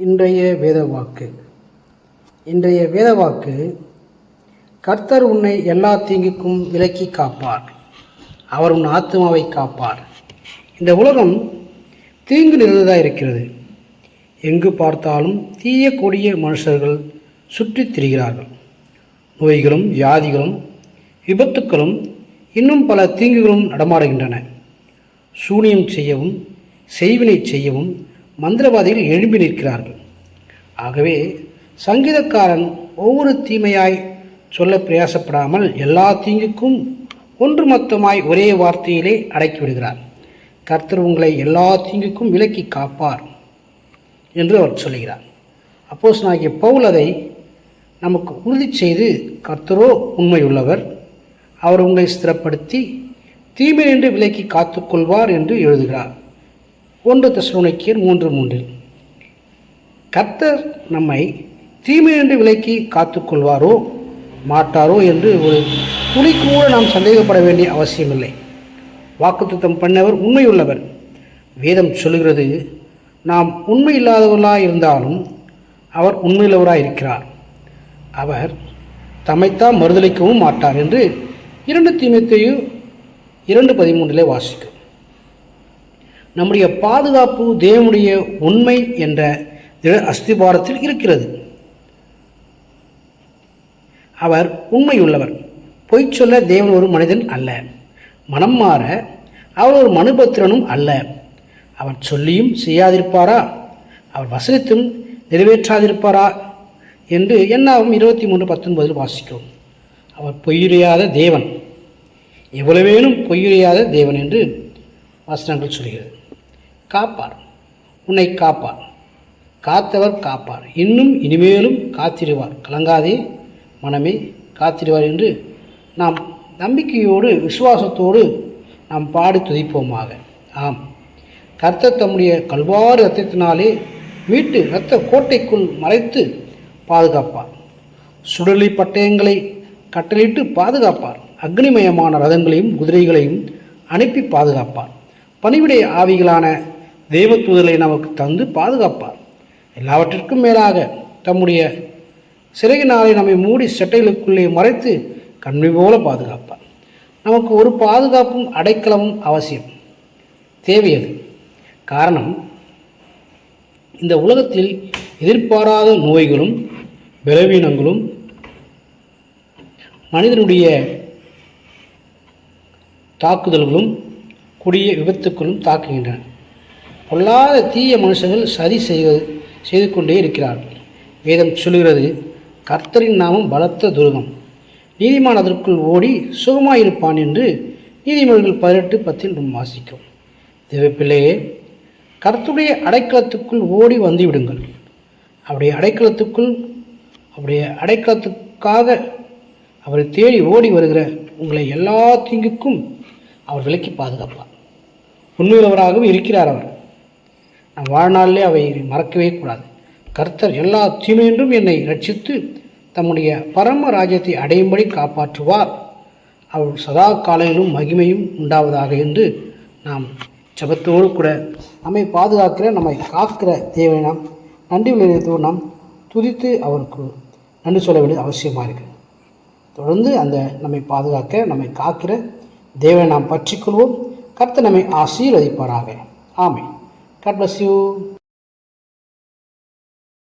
இன்றைய வேதவாக்கு. இன்றைய வேதவாக்கு கர்த்தர் உன்னை எல்லா தீங்குக்கும் விலக்கி காப்பார். அவர் உன் ஆத்மாவை காப்பார். இந்த உலகம் தீங்கு நிறைந்ததாக இருக்கிறது. எங்கு பார்த்தாலும் தீய கொடிய மனுஷர்கள் சுற்றித் திரிகிறார்கள். நோய்களும் வியாதிகளும் விபத்துக்களும் இன்னும் பல தீங்குகளும் நடமாடுகின்றன. சூனியம் செய்யவும் செய்வினை செய்யவும் மந்திரவாதிகள் எழும்பி நிற்கிறார்கள். ஆகவே சங்கீதக்காரன் ஒவ்வொரு தீமையாய் சொல்ல பிரயாசப்படாமல் எல்லா தீங்குக்கும் ஒன்று மொத்தமாய் ஒரே வார்த்தையிலே அடக்கிவிடுகிறார் கர்த்தர் உங்களை எல்லா தீங்குக்கும் விலக்கி காப்பார் என்று அவர் சொல்கிறார் அப்போஸ் நாகிய பவுல் அதை நமக்கு உறுதி செய்து கர்த்தரோ உண்மையுள்ளவர் அவர் உங்களை ஸ்திரப்படுத்தி தீமை என்று விலக்கி காத்துக்கொள்வார் என்று எழுதுகிறார். ஒன்று தசுனைக்கியர் மூன்று மூன்றில் கர்த்தர் நம்மை தீமை என்று விலக்கி காத்துக்கொள்வாரோ மாட்டாரோ என்று ஒரு துளி கூட நாம் சந்தேகப்பட வேண்டிய அவசியமில்லை. வாக்குத்தம் பண்ணவர் உண்மையுள்ளவர். வேதம் சொல்லுகிறது நாம் உண்மை இல்லாதவர்களாக இருந்தாலும் அவர் உண்மையுள்ளவராக இருக்கிறார். அவர் தம்மைத்தான் மறுதளிக்கவும் மாட்டார் என்று இரண்டு தீமைத்தையும் இரண்டு பதிமூன்றிலே வாசிக்கும். நம்முடைய பாதுகாப்பு தேவனுடைய உண்மை என்ற அஸ்திபாரத்தில் இருக்கிறது. அவர் உண்மையுள்ளவர். பொய் சொல்ல தேவன் ஒரு மனிதன் அல்ல. மனம் மாற அவர் ஒரு மனுபத்திரனும் அல்ல. அவர் சொல்லியும் செய்யாதிருப்பாரா? அவர் வசனத்தும் நிறைவேற்றாதிருப்பாரா? என்று என்னாகும் இருபத்தி மூன்று பத்தொன்பதில் வாசிக்கிறோம். அவர் பொய்யுரையாத தேவன். எவ்வளவேனும் பொய்யுரையாத தேவன் என்று வசனங்கள் சொல்கிறது. காப்பார். உன்னை காப்பார். காத்தவர் காப்பார். இன்னும் இனிமேலும் காத்திருவார். கலங்காதே. மனமே காத்திருவார் என்று நாம் நம்பிக்கையோடு விசுவாசத்தோடு நாம் பாடி துதிப்போமாக. ஆம். கர்த்த தம்முடைய கல்வாறு ரத்தத்தினாலே வீட்டு இரத்த கோட்டைக்குள் மறைத்து பாதுகாப்பார். சுடலி பட்டயங்களை கட்டளிட்டு பாதுகாப்பார். அக்னிமயமான ரதங்களையும் குதிரைகளையும் அனுப்பி பாதுகாப்பார். பணிவிடை ஆவிகளான தெய்வத்தூதலை நமக்கு தந்து பாதுகாப்பார். எல்லாவற்றிற்கும் மேலாக தம்முடைய சிறையினாலே நம்மை மூடி செட்டைகளுக்குள்ளே மறைத்து கண்மை போல பாதுகாப்பார். நமக்கு ஒரு பாதுகாப்பும் அடைக்கலமும் அவசியம். தேவையது காரணம் இந்த உலகத்தில் எதிர்பாராத நோய்களும் பலவீனங்களும் மனிதனுடைய தாக்குதல்களும் கொடிய விபத்துக்களும் தாக்குகின்றன. பொல்லாத தீய மனுஷர்கள் சதி செய்வது செய்து கொண்டே இருக்கிறார்கள். வேதம் சொல்கிறது கர்த்தரின் நாமம் பலத்த துருகம். நீதிமான் அதற்குள் ஓடி சுகமாயிருப்பான் என்று நீதிமன்றங்கள் பதினெட்டு பத்தில் நம் வாசிக்கும் தேவப்பிள்ளையே கர்த்தருடைய அடைக்கலத்துக்குள் ஓடி வந்து விடுங்கள் அவருடைய அடைக்கலத்துக்குள் அவருடைய அடைக்கலத்துக்காக அவரை தேடி ஓடி வருகிற உங்களை எல்லா தீங்குக்கும் அவர் விலக்கி பாதுகாப்பார். உண்மையுள்ளவராகவும் இருக்கிறார் அவர். நான் வாழ்நாளிலே அவை மறக்கவே கூடாது. கர்த்தர் எல்லா தீமையின்றும் என்னை ரட்சித்து தம்முடைய பரம ராஜ்யத்தை அடையும்படி காப்பாற்றுவார். அவர் சதா காலையிலும் மகிமையும் உண்டாவதாக என்று நாம் ஜபத்தோடு கூட நம்மை பாதுகாக்கிற நம்மை காக்கிற தேவை நாம் நன்றி விளைவித்தோடு நாம் துதித்து அவருக்கு நன்றி சொல்ல வேண்டியது அவசியமாக இருக்குது தொடர்ந்து அந்த நம்மை பாதுகாக்க நம்மை காக்கிற தேவை நாம் பற்றிக்கொள்வோம். கர்த்தர் நம்மை ஆசீர்வதிப்பாராக. ஆமை காட் bless